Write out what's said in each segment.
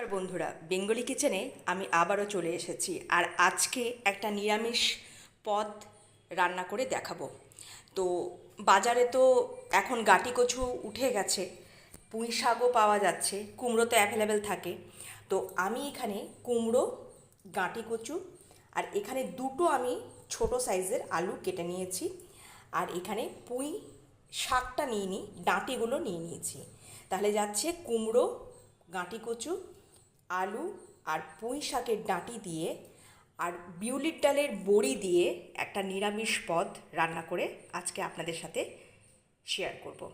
নমস্কার বন্ধুরা, বেঙ্গলি কিচেনে আমি আবারও চলে এসেছি আর আজকে একটা নিরামিষ পদ রান্না করে দেখাবো। তো বাজারে তো এখন গাটি কচু উঠে গেছে, পুঁই শাকও পাওয়া যাচ্ছে, কুমড়ো তো অ্যাভেলেবেল থাকে। তো আমি এখানে কুমড়ো, গাঁটি কচু আর এখানে দুটো আমি ছোট সাইজের আলু কেটে নিয়েছি আর এখানে পুঁই শাকটা নিয়ে নিই ডাঁটিগুলো নিয়ে নিয়েছি। তাহলে যাচ্ছে কুমড়ো, গাঁটি কচু আলু আর পুঁই শাকের ডাঁটি দিয়ে আর বিউলির ডালের বড়ি দিয়ে একটা নিরামিষ পদ রান্না করে আজকে আপনাদের সাথে শেয়ার করব।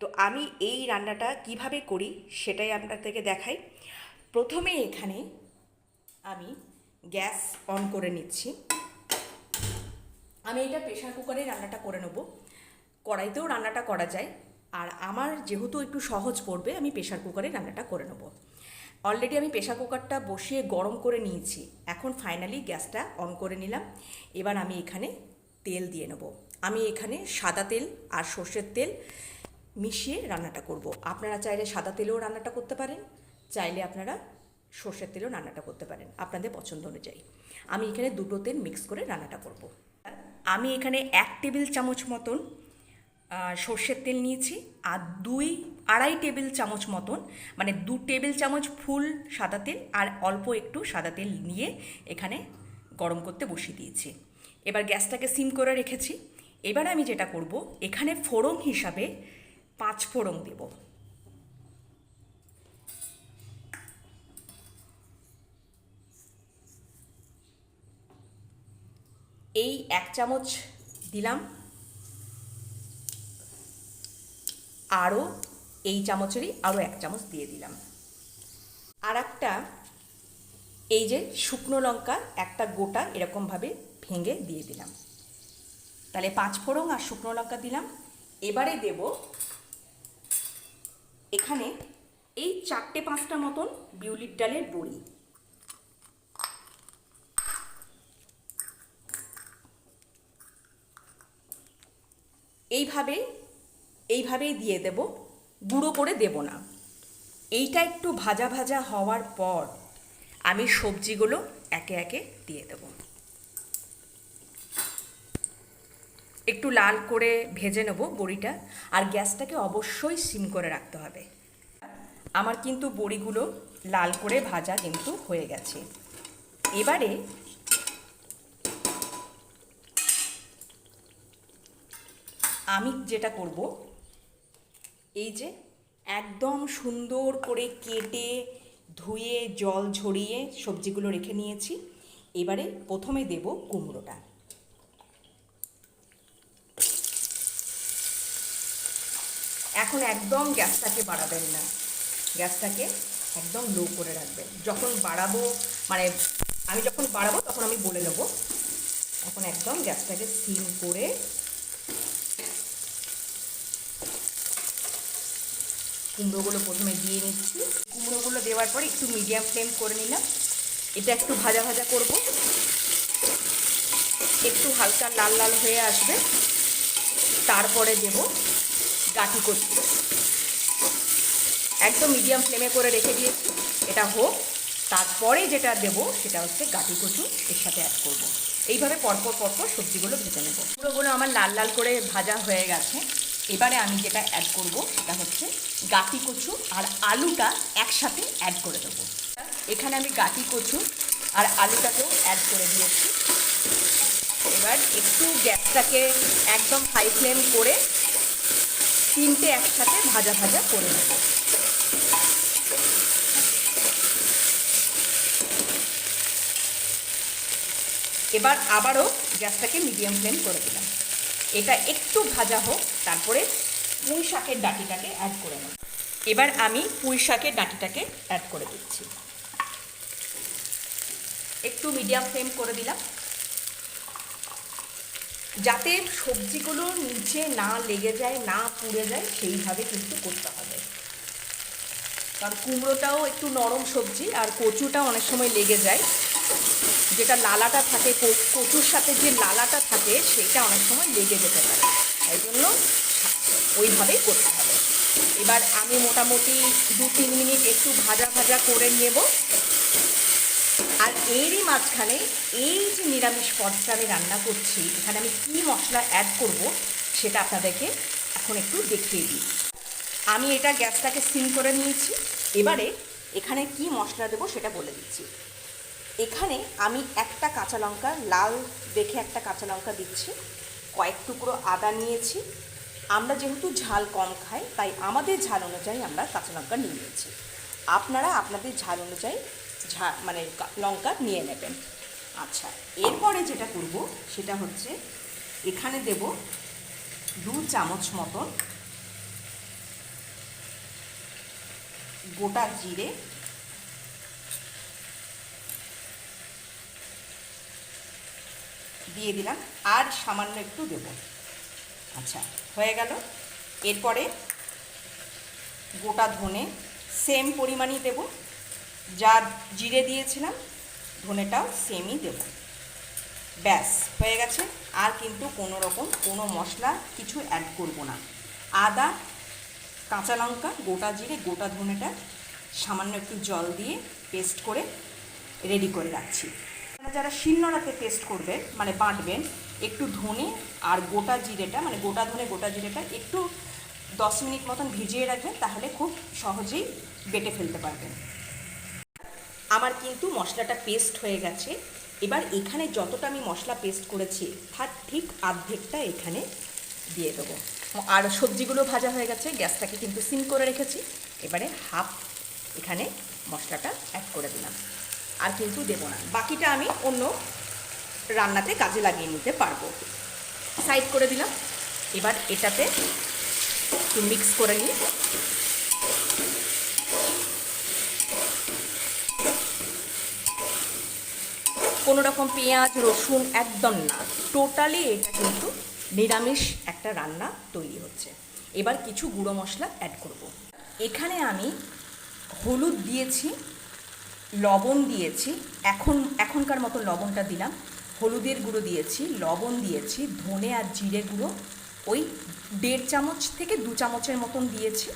তো আমি এই রান্নাটা কীভাবে করি সেটাই আপনাদেরকে দেখাই। প্রথমে এখানে আমি গ্যাস অন করে নিচ্ছি। আমি এটা প্রেশার কুকারে রান্নাটা করে নেব। কড়াইতেও রান্নাটা করা যায়। আর আমার যেহেতু একটু সহজ পড়বে, আমি প্রেশার কুকারে রান্নাটা করে নেব। অলরেডি আমি প্রেশার কুকারটা বসিয়ে গরম করে নিয়েছি। এখন ফাইনালি গ্যাসটা অন করে নিলাম। এবার আমি এখানে তেল দিয়ে নেব। আমি এখানে সাদা তেল আর সর্ষের তেল মিশিয়ে রান্নাটা করব। আপনারা চাইলে সাদা তেলেও রান্নাটা করতে পারেন, চাইলে আপনারা সর্ষের তেলেও রান্নাটা করতে পারেন, আপনাদের পছন্দ অনুযায়ী। আমি এখানে দুটো তেল মিক্স করে রান্নাটা করব। আমি এখানে এক টেবিল চামচ মতন সর্ষের তেল নিয়েছি আর দুই আড়াই টেবিল চামচ মতন মানে দু টেবিল চামচ ফুল সাদা তেল আর অল্প একটু সাদা তেল নিয়ে এখানে গরম করতে বসিয়ে দিয়েছি। এবার গ্যাসটাকে সিম করে রেখেছি। এবার আমি যেটা করব, এখানে ফোড়ন হিসাবে পাঁচ ফোড়ন দেব। এই এক চামচ দিলাম। আরও এই চামচেরই আরও এক চামচ দিয়ে দিলাম। আর একটা এই যে শুকনো লঙ্কা একটা গোটা এরকমভাবে ভেঙে দিয়ে দিলাম। তাহলে পাঁচ ফোড়ন আর শুকনো লঙ্কা দিলাম। এবারে দেব এখানে এই চারটে পাঁচটা মতন বিউলির ডালের বড়ি। এইভাবে, এইভাবেই দিয়ে দেব। গুঁড়ো করে দেব না। এইটা একটু ভাজা ভাজা হওয়ার পর আমি সবজিগুলো একে একে দিয়ে দেব। একটু লাল করে ভেজে নেব বড়িটা, আর গ্যাসটাকে অবশ্যই সিম করে রাখতে হবে। আমার কিন্তু বড়িগুলো লাল করে ভাজা কিন্তু হয়ে গেছে। এবারে আমি যেটা করব এই যে একদম সুন্দর করে কেটে ধুয়ে, জল ঝরিয়ে সবজিগুলো রেখে নিয়েছি। এবারে প্রথমে দেব কুমড়োটা। এখন একদম গ্যাসটাকে বাড়াবেন না। গ্যাসটাকে একদম লো করে রাখবেন। যখন বাড়াবো মানে আমি যখন বাড়াবো, তখন আমি বলে নেব। এখন একদম গ্যাসটাকে সিম করে কুমড়োগুলো প্রথমে দিয়ে নিচ্ছি। কুমড়োগুলো দেওয়ার পরে একটু মিডিয়াম ফ্লেম করে নিলাম। এটা একটু ভাজা ভাজা করব। একটু হালকা লাল লাল হয়ে আসবে। তারপরে দেব গাঠি কচু। একদম মিডিয়াম ফ্লেমে করে রেখে দিয়েছি। এটা হোক। তারপরে যেটা দেব সেটা হচ্ছে গাঠি কচু এর সাথে অ্যাড করব। এইভাবে পরপর পরপর সবজিগুলো ভেজে নেব। পুরোগুলো আমার লাল লাল করে ভাজা হয়ে গেছে। এবারে আমি যেটা অ্যাড করব সেটা হচ্ছে গাটি কচু আর আলুটা একসাথে অ্যাড করে দেবো। এখানে আমি গাটি কচু আর আলুটাকেও অ্যাড করে দিয়েছি। এবার একটু গ্যাসটাকে একদম হাই ফ্লেম করে তিনটে একসাথে ভাজা ভাজা করে নেব। এবার আবারও গ্যাসটাকে মিডিয়াম ফ্লেম করে দিলাম। এটা একটু ভাজা হোক, তারপরে পুঁই শাকের ডাঁটিটাকে অ্যাড করে নেব। এবার আমি পুঁই শাকের ডাঁটিটাকে অ্যাড করে দিচ্ছি। একটু মিডিয়াম ফ্লেম করে দিলাম। যাতে সবজিগুলো নিচে না লেগে যায়, না পুড়ে যায়, সেইভাবে কিন্তু করতে হবে। কারণ কুমড়োটাও একটু নরম সবজি, আর কচুটা অনেক সময় লেগে যায় যেটা লালাটা থাকে কচুর সাথে যে লালাটা থাকে সেটা অনেক সময় লেগে যেতে পারে। তাই জন্য ওইভাবেই করতে হবে। এবার আমি মোটামুটি দু তিন মিনিট একটু ভাজা ভাজা করে নেব। আর এরই মাঝখানে এই যে নিরামিষ পদটা আমি রান্না করছি, এখানে আমি কী মশলা অ্যাড করব, সেটা আপনাদেরকে এখন একটু দেখিয়ে দিই। আমি এটা গ্যাসটাকে সিম করে নিয়েছি। এবারে এখানে কি মশলা দেবো সেটা বলে দিচ্ছি। এখানে আমি একটা কাঁচা লঙ্কা, লাল দেখে একটা কাঁচা লঙ্কা দিচ্ছি। কয়েক টুকরো আদা নিয়েছি। আমরা যেহেতু ঝাল কম খাই, তাই আমাদের ঝাল অনুযায়ী আমরা কাঁচা লঙ্কা নিয়ে নিয়েছি। আপনারা আপনাদের ঝাল অনুযায়ী ঝা মানে লঙ্কা নিয়ে নেবেন। আচ্ছা এরপরে যেটা করব, সেটা হচ্ছে এখানে দেব দু চামচ মতন গোটা জিরে দিয়ে দিলাম, আর সামান্য একটু দেব। আচ্ছা হয়ে গেল। এরপরে গোটা ধনে সেম পরিমাণই দেব। যা জিরে দিয়েছিলাম, ধনেটাও সেমই দেব। ব্যাস, হয়ে গেছে। আর কিন্তু কোনো রকম কোনো মশলা কিছু অ্যাড করব না। আদা, কাঁচা লঙ্কা, গোটা জিরে, গোটা ধনেটা সামান্য একটু জল দিয়ে পেস্ট করে রেডি করে রাখছি। যারা শিলনোড়াতে পেস্ট করবেন মানে বাটবেন, একটু ধনে আর গোটা জিরেটা মানে গোটা ধনে, গোটা জিরেটা একটু দশ মিনিট মতন ভিজিয়ে রাখবেন, তাহলে খুব সহজেই বেটে ফেলতে পারবেন। আমার কিন্তু মশলাটা পেস্ট হয়ে গেছে। এবার এখানে যতটা আমি মশলা পেস্ট করেছি, তার ঠিক আর্ধেকটা এখানে দিয়ে দেবো। আর সবজিগুলো ভাজা হয়ে গেছে, গ্যাসটাকে কিন্তু সিম করে রেখেছি। এবারে হাফ এখানে মশলাটা অ্যাড করে দিলাম। আর কিন্তু দেবো না। বাকিটা আমি অন্য রান্নাতে কাজে লাগিয়ে নিতে পারব। সাইড করে দিলাম। এবার এটাতে একটু মিক্স করে নিই। কোনো রকম পেঁয়াজ, রসুন একদম না। টোটালি এটা কিন্তু নিরামিষ একটা রান্না তৈরি হচ্ছে। এবার কিছু গুঁড়ো মশলা অ্যাড করব। এখানে আমি হলুদ দিয়েছি। লবণ দিয়েছি। এখন, এখনকার মতো লবণটা দিলাম। হলুদের গুঁড়ো দিয়েছি, লবণ দিয়েছি, ধনে আর জিরে গুঁড়ো। ওই দেড় চামচ থেকে দু চামচের মতন দিয়েছি।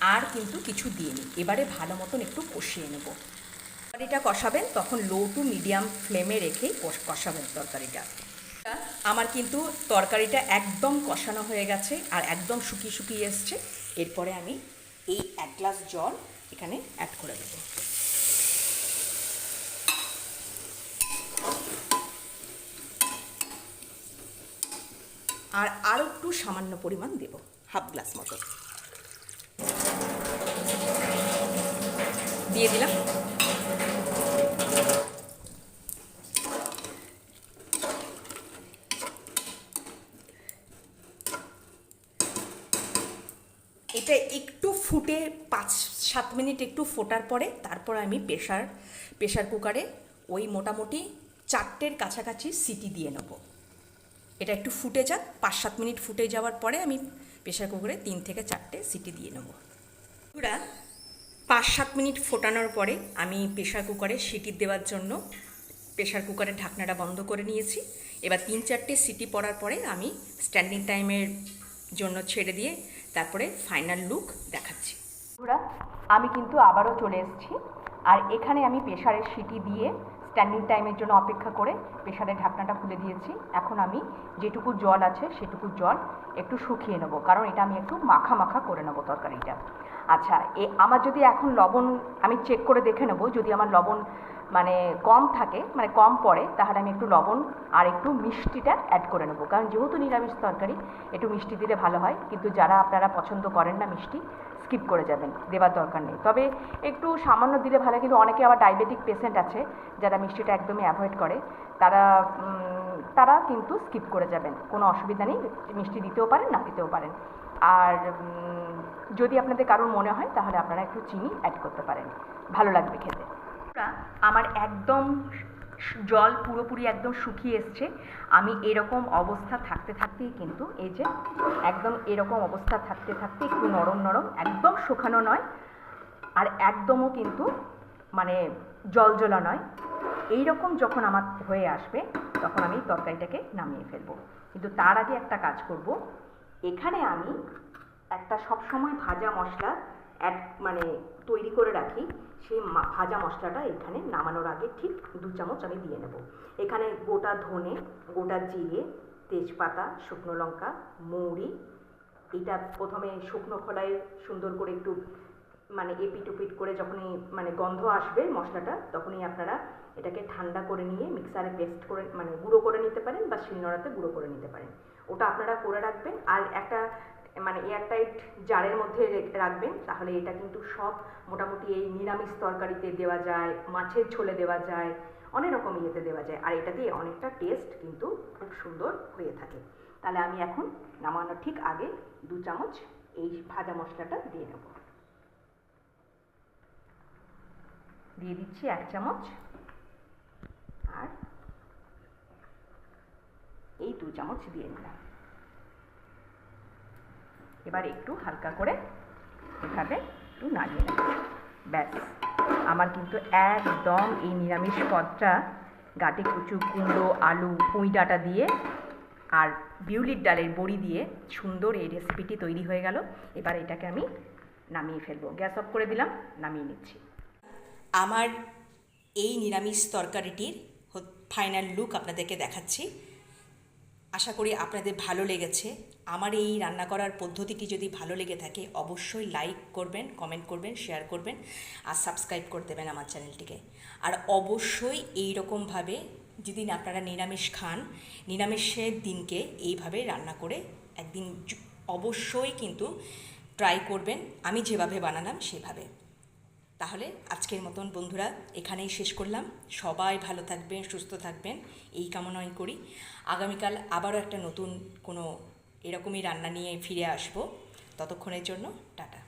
আর কিন্তু কিছু দিইনি। এবারে ভালো মতন একটু কষিয়ে নেব। তরকারিটা কষাবেন, তখন লো টু মিডিয়াম ফ্লেমে রেখেই কষ- কষাবেন তরকারিটা। আমার কিন্তু তরকারিটা একদম কষানো হয়ে গেছে আর একদম শুকিয়ে শুকিয়ে এসছে। এরপরে আমি এই এক গ্লাস জল এখানে অ্যাড করে দেবো। আর আরও একটু সামান্য পরিমাণ দেব, হাফ গ্লাস মতো। দিয়ে দিলাম। এটা একটু ফুটে পাঁচ, সাত মিনিট একটু ফোটার পরে তারপর আমি প্রেশার প্রেশার কুকারে ওই মোটামুটি চারটের কাছাকাছি সিটি দিয়ে নেব। এটা একটু ফুটে যাক। পাঁচ সাত মিনিট ফুটে যাওয়ার পরে আমি প্রেশার কুকারে তিন থেকে চারটে সিটি দিয়ে নেব। বন্ধুরা পাঁচ সাত মিনিট ফোটানোর পরে আমি প্রেশার কুকারে সিটি দেওয়ার জন্য প্রেশার কুকারের ঢাকনাটা বন্ধ করে নিয়েছি। এবার তিন চারটে সিটি পড়ার পরে আমি স্ট্যান্ডিং টাইমের জন্য ছেড়ে দিয়ে তারপরে ফাইনাল লুক দেখাচ্ছি। আমি কিন্তু আবারও চলে এসেছি। আর এখানে আমি প্রেশারের সিটি দিয়ে স্ট্যান্ডিং টাইমের জন্য অপেক্ষা করে প্রেশারের ঢাকনাটা খুলে দিয়েছি। এখন আমি যেটুকু জল আছে সেটুকু জল একটু শুকিয়ে নেব, কারণ এটা আমি একটু মাখা মাখা করে নেব তরকারিটা। আচ্ছা এ, আমার যদি এখন লবণ আমি চেক করে দেখে নেব, যদি আমার লবণ মানে কম থাকে মানে কম পড়ে, তাহলে আমি একটু লবণ আর একটু মিষ্টিটা অ্যাড করে নেব। কারণ যেহেতু নিরামিষ তরকারি, একটু মিষ্টি দিলে ভালো হয়, কিন্তু যারা আপনারা পছন্দ করেন না মিষ্টি স্কিপ করে যাবেন দেওয়ার দরকার নেই। তবে একটু সামান্য দিলে ভালো কিন্তু অনেকে আবার ডায়াবেটিক পেশেন্ট আছে, যারা মিষ্টিটা একদমই অ্যাভয়েড করে, তারা তারা কিন্তু স্কিপ করে যাবেন। কোনো অসুবিধা নেই, মিষ্টি দিতেও পারেন, না দিতেও পারেন। আর যদি আপনাদের কারোর মনে হয়, তাহলে আপনারা একটু চিনি অ্যাড করতে পারেন। ভালো লাগবে খেতে। আমার একদম জল পুরোপুরি একদম শুকিয়ে এসছে। আমি এরকম অবস্থা থাকতে থাকতেই কিন্তু এই যে একদম এরকম অবস্থা থাকতে থাকতে একটু নরম নরম, একদম শুকানো নয় আর একদমও কিন্তু মানে জলজলা নয়। এই রকম যখন আমার হয়ে আসবে তখন আমি তরকারিটাকে নামিয়ে ফেলব। কিন্তু তার আগে একটা কাজ করব। এখানে আমি একটা সবসময় ভাজা মশলা এক মানে তৈরি করে রাখি। সেই ভাজা মশলাটা এখানে নামানোর আগে ঠিক দু চামচ আমি দিয়ে নেব। এখানে গোটা ধনে, গোটা জিরে, তেজপাতা, শুকনো লঙ্কা, মৌরি, এটা প্রথমে শুকনো খোলায় সুন্দর করে একটু মানে এপিট ওপিট করে যখনই মানে গন্ধ আসবে মশলাটা, তখনই আপনারা এটাকে ঠান্ডা করে নিয়ে মিক্সারে পেস্ট করে মানে গুঁড়ো করে নিতে পারেন বা শিলনোড়াতে গুঁড়ো করে নিতে পারেন। ওটা আপনারা করে রাখবেন। আর একটা মানে এয়ারটাইট জারের মধ্যে রাখবেন, তাহলে এটা কিন্তু সব মোটামুটি এই নিরামিষ তরকারিতে দেওয়া যায়, মাছের ঝোলে দেওয়া যায়, অনেক রকম ইয়েতে দেওয়া যায়। আর এটা দিয়ে অনেকটা টেস্ট কিন্তু খুব সুন্দর হয়ে থাকে। তাহলে আমি এখন নামানোর ঠিক আগে দু চামচ এই ভাজা মশলাটা দিয়ে নেব। দিয়ে দিচ্ছি এক চামচ আর এই দু চামচ দিয়ে নিলাম। এবার একটু হালকা করে এভাবে একটু নাড়িয়ে নেব। ব্যাস, আমার কিন্তু একদম এই নিরামিষ পদটা, গাটে কুচু কুমড়ো, আলু, পুঁই ডাঁটা দিয়ে আর বিউলির ডালের বড়ি দিয়ে সুন্দর এই রেসিপিটি তৈরি হয়ে গেল। এবার এটাকে আমি নামিয়ে ফেলব। গ্যাস অফ করে দিলাম, নামিয়ে নিচ্ছি। আমার এই নিরামিষ তরকারিটির ফাইনাল লুক আপনাদেরকে দেখাচ্ছি। আশা করি আপনাদের ভালো লেগেছে। আমার এই রান্না করার পদ্ধতিটি যদি ভালো লেগে থাকে, অবশ্যই লাইক করবেন কমেন্ট করবেন শেয়ার করবেন, আর সাবস্ক্রাইব করে দেবেন আমার চ্যানেলটিকে। আর অবশ্যই এই রকমভাবে যেদিন আপনারা নিরামিষ খান, নিরামিষের দিনকে এইভাবে রান্না করে একদিন অবশ্যই কিন্তু ট্রাই করবেন। আমি যেভাবে বানালাম সেভাবে। তাহলে আজকের মতন বন্ধুরা এখানেই শেষ করলাম। সবাই ভালো থাকবেন, সুস্থ থাকবেন। এই কামনাই করি। আগামীকাল আবারও একটা নতুন কোনো এরকমই রান্না নিয়ে ফিরে আসব। ততক্ষণের জন্য টাটা।